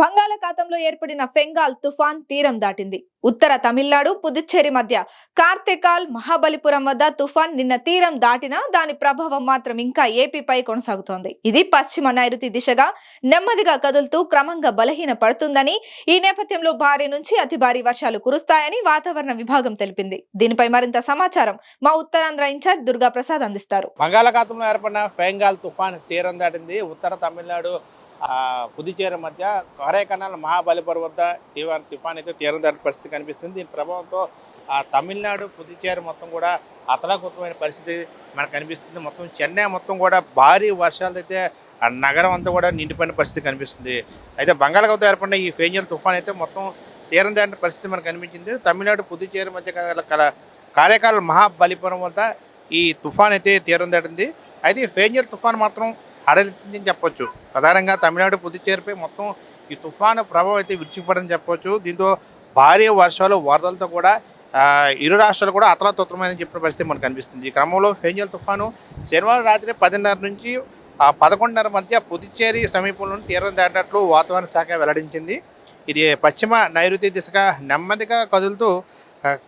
బంగాళాఖాతంలో ఏర్పడిన ఫెంగాల్ తుఫాన్ తీరం దాటింది. ఉత్తర తమిళనాడు పుదుచ్చేరి మధ్య కార్తెకాల్ మహాబలిపురం వద్ద తుఫాన్ నిన్న తీరం దాటినా దాని ప్రభావం మాత్రం ఇంకా ఏపీపై కొనసాగుతోంది. ఇది పశ్చిమ నైరుతి దిశగా నెమ్మదిగా కదులుతూ క్రమంగా బలహీన పడుతుందని ఈ నేపథ్యంలో భారీ నుంచి అతి భారీ వర్షాలు కురుస్తాయని వాతావరణ విభాగం తెలిపింది. దీనిపై మరింత సమాచారం మా ఉత్తరాంధ్ర ఇన్ఛార్జ్ దుర్గా ప్రసాద్ అందిస్తారు. బంగాళాఖాతంలో ఏర్పడిన ఫెంగాల్ తుఫాన్ తీరం దాటింది. ఉత్తర తమిళనాడు పుదుచ్చేరి మధ్య కొరైకనాల్ మహాబలిపురం వద్ద తీవ్ర తుఫాన్ అయితే తీరం దాటిన పరిస్థితి కనిపిస్తుంది. దీని ప్రభావంతో ఆ తమిళనాడు పుదుచ్చేరి మొత్తం కూడా అతలాకుతమైన పరిస్థితి మనకు కనిపిస్తుంది. మొత్తం చెన్నై మొత్తం కూడా భారీ వర్షాలు అయితే ఆ నగరం అంతా కూడా నిండిపోయిన పరిస్థితి కనిపిస్తుంది. అయితే బంగాళాఖాతం ఏర్పడిన ఈ ఫేంజల్ తుఫాన్ అయితే మొత్తం తీరం దాటిన పరిస్థితి మనకు కనిపించింది. తమిళనాడు పుదుచ్చేరి మధ్య కల కల కార్యకాల మహాబలిపురం వద్ద ఈ తుఫాన్ అయితే తీరం దాటింది అయితే ఈ ఫేంజల్ తుఫాన్ మాత్రం హడలెత్తిందని చెప్పొచ్చు. ప్రధానంగా తమిళనాడు పుదుచ్చేరిపై మొత్తం ఈ తుఫాను ప్రభావం అయితే విడిచిపడని చెప్పొచ్చు. దీంతో భారీ వర్షాలు వరదలతో కూడా ఇరు రాష్ట్రాలు కూడా అతలాతోత్రమైన చెప్పిన పరిస్థితి మనకు కనిపిస్తుంది. ఈ క్రమంలో ఫేంజల్ తుఫాను శనివారం రాత్రి పదిన్నర నుంచి పదకొండున్నర మధ్య పుదుచ్చేరి సమీపంలో తీరం దాటినట్లు వాతావరణ శాఖ వెల్లడించింది. ఇది పశ్చిమ నైరుతి దిశగా నెమ్మదిగా కదులుతూ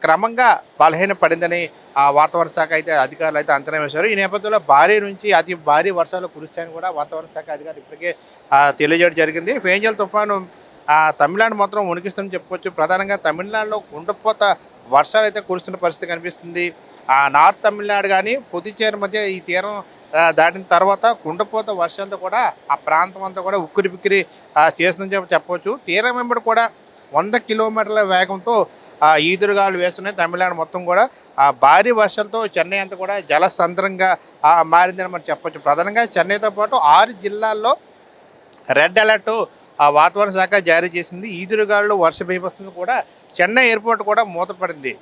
క్రమంగా బలహీన పడిందని ఆ వాతావరణ శాఖ అయితే అధికారులు అయితే అంచనా వేశారు. ఈ నేపథ్యంలో భారీ నుంచి అతి భారీ వర్షాలు కురుస్తాయని కూడా వాతావరణ శాఖ అధికారులు ఇప్పటికే తెలియజేయడం జరిగింది. ఫేంజల్ తుఫాను ఆ, తమిళనాడు మాత్రం ఉనికిస్తుందని చెప్పుకోవచ్చు. ప్రధానంగా తమిళనాడులో కుండపోత వర్షాలు అయితే కురుస్తున్న పరిస్థితి కనిపిస్తుంది. ఆ నార్త్ తమిళనాడు కానీ పుదుచ్చేరి మధ్య ఈ తీరం దాటిన తర్వాత కుండపోత వర్షాలతో కూడా ఆ ప్రాంతం అంతా కూడా ఉక్కిరి బిక్కిరి చేస్తుందని చెప్పి చెప్పవచ్చు. తీరం వెంబడి కూడా వంద కిలోమీటర్ల వేగంతో ఆ ఈదురుగాలు వేస్తున్నాయి. తమిళనాడు మొత్తం కూడా ఆ భారీ వర్షాలతో చెన్నై అంతా కూడా జలసంద్రంగా మారిందని మనం చెప్పొచ్చు. ప్రధానంగా చెన్నైతో పాటు ఆరు జిల్లాల్లో రెడ్ అలర్ట్ ఆ వాతావరణ శాఖ జారీ చేసింది. ఈదురుగాలు వర్ష బీభత్సం కూడా చెన్నై ఎయిర్పోర్ట్ కూడా మూతపడింది.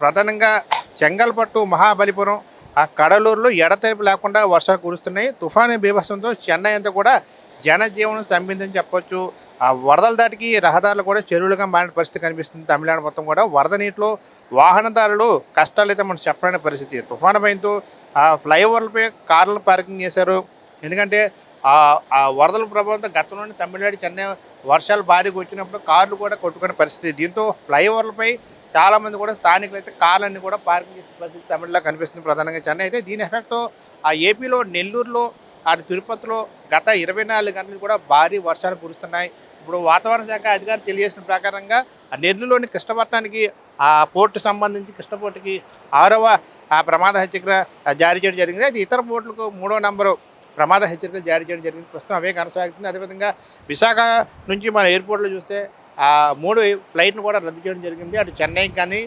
ప్రధానంగా చెంగల్పట్టు మహాబలిపురం ఆ కడలూరులో ఎడతెరిపి లేకుండా వర్షాలు కురుస్తున్నాయి. తుఫాను బీభత్సంతో చెన్నై అంతా కూడా జనజీవనం స్తంభిందని చెప్పొచ్చు. ఆ వరదల దాటికి రహదారులు కూడా చెరువులుగా మారిన పరిస్థితి కనిపిస్తుంది. తమిళనాడు మొత్తం కూడా వరద నీటిలో వాహనదారులు కష్టాలు అయితే మనం చెప్పలేని పరిస్థితి. తుఫాను భయంతో ఆ ఫ్లైఓవర్లపై కార్లను పార్కింగ్ చేశారు. ఎందుకంటే ఆ వరదల ప్రభావంతో గతంలోనే తమిళనాడు చెన్నై వర్షాలు భారీగా వచ్చినప్పుడు కార్లు కూడా కొట్టుకునే పరిస్థితి. దీంతో ఫ్లైఓవర్లపై చాలా మంది కూడా స్థానికులు అయితే కార్లన్నీ కూడా పార్కింగ్ చేసిన పరిస్థితి తమిళలో కనిపిస్తుంది ప్రధానంగా. చెన్నై అయితే దీని ఎఫెక్ట్తో ఆ ఏపీలో నెల్లూరులో అటు తిరుపతిలో గత ఇరవై నాలుగు గంటలు కూడా భారీ వర్షాలు కురుస్తున్నాయి. ఇప్పుడు వాతావరణ శాఖ అధికారులు తెలియజేసిన ప్రకారంగా ఆ నెల్లూరులోని కృష్ణపట్నానికి ఆ పోర్టు సంబంధించి కృష్ణపోర్టుకి ఆరవ ఆ ప్రమాద హెచ్చరిక జారీ చేయడం జరిగింది. అయితే ఇతర పోర్టులకు మూడో నంబరు ప్రమాద హెచ్చరిక జారీ చేయడం జరిగింది. ప్రస్తుతం అవే కొనసాగుతుంది. అదేవిధంగా విశాఖ నుంచి మన ఎయిర్పోర్ట్లో చూస్తే ఆ మూడు ఫ్లైట్ను కూడా రద్దు చేయడం జరిగింది. అటు చెన్నైకి కానీ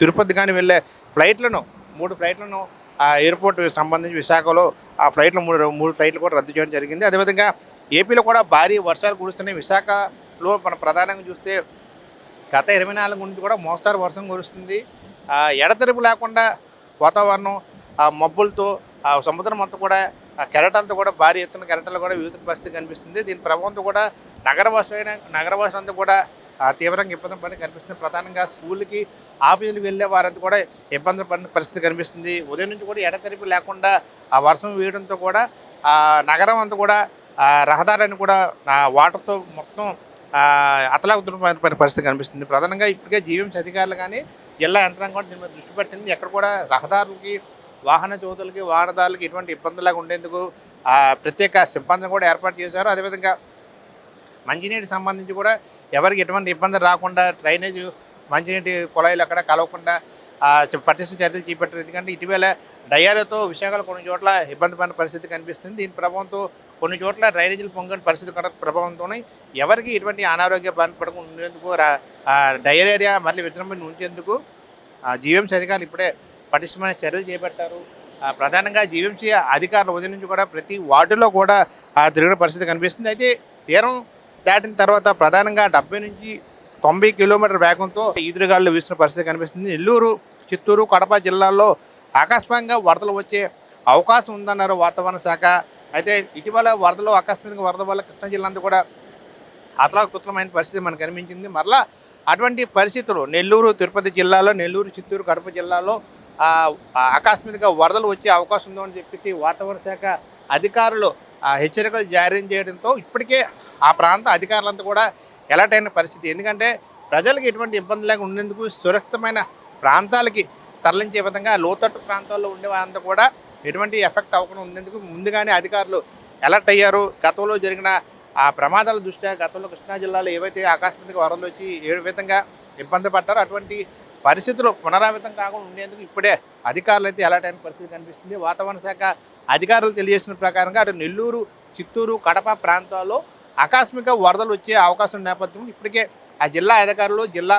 తిరుపతి కానీ వెళ్ళే ఫ్లైట్లను మూడు ఫ్లైట్లను ఆ ఎయిర్పోర్ట్ సంబంధించి విశాఖలో ఆ ఫ్లైట్లు మూడు మూడు ఫ్లైట్లు కూడా రద్దు చేయడం జరిగింది. అదేవిధంగా ఏపీలో కూడా భారీ వర్షాలు కురుస్తున్నాయి. విశాఖలో మనం ప్రధానంగా చూస్తే గత ఇరవై నాలుగు నుంచి కూడా మోస్తారు వర్షం కురుస్తుంది. ఆ లేకుండా వాతావరణం ఆ మబ్బులతో ఆ సముద్రం అంతా కూడా కెరటాలతో కూడా భారీ ఎత్తున కెరటాలు కూడా వివిధ పరిస్థితి కనిపిస్తుంది. దీని ప్రభావంతో కూడా నగరవాసులైన నగరవాసులంతా కూడా తీవ్రంగా ఇబ్బంది పడి కనిపిస్తుంది. ప్రధానంగా స్కూల్కి ఆఫీసులకు వెళ్ళే వారంతా కూడా ఇబ్బందులు పడిన పరిస్థితి కనిపిస్తుంది. ఉదయం నుంచి కూడా ఎడతెరిపి లేకుండా ఆ వర్షం వేయడంతో కూడా నగరం అంతా కూడా రహదారిని కూడా వాటర్తో మొత్తం అతలాకుతున్న పరిస్థితి కనిపిస్తుంది. ప్రధానంగా ఇప్పటికే జీవీఎంసీ అధికారులు కానీ జిల్లా యంత్రాంగం కూడా దీని మీద దృష్టి పెట్టింది. ఎక్కడ కూడా రహదారులకి వాహన చోతులకి వాహనదారులకి ఎటువంటి ఇబ్బందులాగా ఉండేందుకు ప్రత్యేక సిబ్బందిని కూడా ఏర్పాటు చేశారు. అదేవిధంగా మంచినీటికి సంబంధించి కూడా ఎవరికి ఎటువంటి ఇబ్బంది రాకుండా డ్రైనేజ్ మంచినీటి కుళాయిలు అక్కడ కలవకుండా పటిష్ట చర్యలు చేపట్టారు. ఎందుకంటే ఇటీవల డయారియాతో విశాఖలో కొన్ని చోట్ల ఇబ్బంది పడిన పరిస్థితి కనిపిస్తుంది. దీని ప్రభావంతో కొన్ని చోట్ల డ్రైనేజీలు పొంగని పరిస్థితి ప్రభావంతోనే ప్రభావంతో ఎవరికి ఎటువంటి అనారోగ్య బాధ పడకుండా ఉండేందుకు డయేరియా మళ్ళీ విజృంభణ ఉంచేందుకు జీవీఎంసీ అధికారులు ఇప్పుడే పటిష్టమైన చర్యలు చేపట్టారు. ఆ, ప్రధానంగా జీవీఎంసీ అధికారుల ఉదయం నుంచి కూడా ప్రతి వార్డులో కూడా తిరిగిన పరిస్థితి కనిపిస్తుంది. అయితే తీరం దాటిన తర్వాత ప్రధానంగా డెబ్బై నుంచి తొంభై కిలోమీటర్ వేగంతో ఈదురుగాల్లో వీసిన పరిస్థితి కనిపిస్తుంది. నెల్లూరు చిత్తూరు కడప జిల్లాల్లో ఆకస్మికంగా వరదలు వచ్చే అవకాశం ఉందన్నారు వాతావరణ శాఖ. అయితే ఇటీవల వరదలు ఆకస్మికంగా వరద వల్ల కృష్ణా జిల్లా అంతా కూడా అతలాకుతలమైన పరిస్థితి మనకు కనిపించింది. మరలా అటువంటి పరిస్థితులు నెల్లూరు తిరుపతి జిల్లాలో నెల్లూరు చిత్తూరు కడప జిల్లాలో ఆకస్మికంగా వరదలు వచ్చే అవకాశం ఉందని చెప్పేసి వాతావరణ శాఖ అధికారులు ఆ హెచ్చరికలు జారీ చేయడంతో ఇప్పటికే ఆ ప్రాంత అధికారులంతా కూడా ఎలర్ట్ అయిన పరిస్థితి. ఎందుకంటే ప్రజలకు ఎటువంటి ఇబ్బంది లేకుండా ఉండేందుకు సురక్షితమైన ప్రాంతాలకి తరలించే విధంగా లోతట్టు ప్రాంతాల్లో ఉండే వారంతా కూడా ఎటువంటి ఎఫెక్ట్ అవ్వకుండా ఉండేందుకు ముందుగానే అధికారులు అలర్ట్ అయ్యారు. గతంలో జరిగిన ఆ ప్రమాదాల దృష్ట్యా గతంలో కృష్ణా జిల్లాలో ఏవైతే ఆకస్మిక వరదలు వచ్చి ఏ విధంగా ఇబ్బంది పడ్డారో అటువంటి పరిస్థితులు పునరావృతం కాకుండా ఉండేందుకు ఇప్పుడే అధికారులు అయితే అలర్ట్ అయిన పరిస్థితి కనిపిస్తుంది. వాతావరణ శాఖ అధికారులు తెలియజేసిన ప్రకారంగా అటు నెల్లూరు చిత్తూరు కడప ప్రాంతాల్లో ఆకస్మిక వరదలు వచ్చే అవకాశం నేపథ్యం నేపథ్యంలో ఇప్పటికే ఆ జిల్లా అధికారులు జిల్లా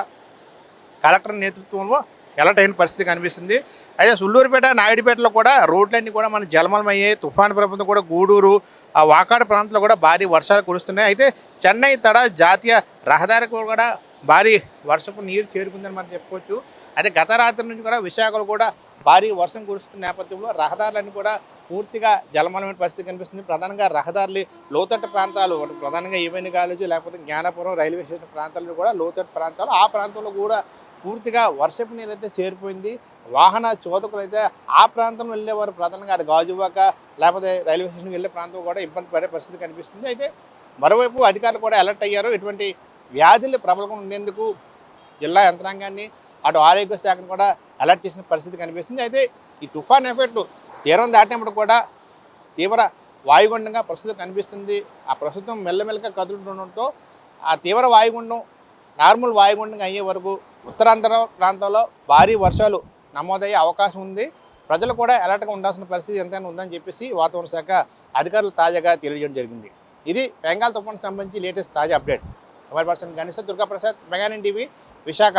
కలెక్టర్ నేతృత్వంలో ఎలర్ట్ అయిన పరిస్థితి కనిపిస్తుంది. అయితే సుల్లూరుపేట నాయుడుపేటలో కూడా రోడ్లన్నీ కూడా మన జలమలమయ్యాయి. తుఫాను ప్రభుత్వం కూడా గూడూరు ఆ వాకాడు ప్రాంతంలో కూడా భారీ వర్షాలు కురుస్తున్నాయి. అయితే చెన్నై తడ జాతీయ రహదారికి కూడా భారీ వర్షపు నీరు చేరుకుందని మనం చెప్పుకోవచ్చు. అయితే గత రాత్రి నుంచి కూడా విశాఖలో కూడా భారీ వర్షం కురుస్తున్న నేపథ్యంలో రహదారులన్నీ కూడా పూర్తిగా జలమలమైన పరిస్థితి కనిపిస్తుంది. ప్రధానంగా రహదారులు లోతట్టు ప్రాంతాలు ప్రధానంగా ఈవెన్ కాలేజీ లేకపోతే జ్ఞానపురం రైల్వే స్టేషన్ ప్రాంతాలను కూడా లోతట్టు ప్రాంతాలు. ఆ ప్రాంతంలో కూడా పూర్తిగా వర్షపు నీరు అయితే చేరిపోయింది. వాహన చోదకులు అయితే ఆ ప్రాంతంలో వెళ్ళేవారు. ప్రధానంగా అటు గాజువాక లేకపోతే రైల్వే స్టేషన్కి వెళ్ళే ప్రాంతం కూడా ఇబ్బంది పడే పరిస్థితి కనిపిస్తుంది. అయితే మరోవైపు అధికారులు కూడా అలర్ట్ అయ్యారు. ఇటువంటి వ్యాధులు ప్రబలకుండా ఉండేందుకు జిల్లా యంత్రాంగాన్ని అటు ఆరోగ్య శాఖను కూడా అలర్ట్ చేసిన పరిస్థితి కనిపిస్తుంది. అయితే ఈ తుఫాన్ ఎఫెక్ట్ తీరం దాటినప్పుడు కూడా తీవ్ర వాయుగుండంగా ప్రస్తుతం కనిపిస్తుంది. ఆ ప్రస్తుతం మెల్లమెల్లగా కదులుతుండటంతో ఆ తీవ్ర వాయుగుండం నార్మల్ వాయుగుండంగా అయ్యే వరకు ఉత్తరాంధ్ర ప్రాంతంలో భారీ వర్షాలు నమోదయ్యే అవకాశం ఉంది. ప్రజలు కూడా అలర్ట్గా ఉండాల్సిన పరిస్థితి ఎంతైనా ఉందని చెప్పేసి వాతావరణ శాఖ అధికారులు తాజాగా తెలియజేయడం జరిగింది. ఇది బెంగాల్ తుఫాన్ సంబంధించి లేటెస్ట్ తాజా అప్డేట్. అమర్ పర్సన్ గణేష్ దుర్గాప్రసాద్ మెగానిన్ టీవీ విశాఖ.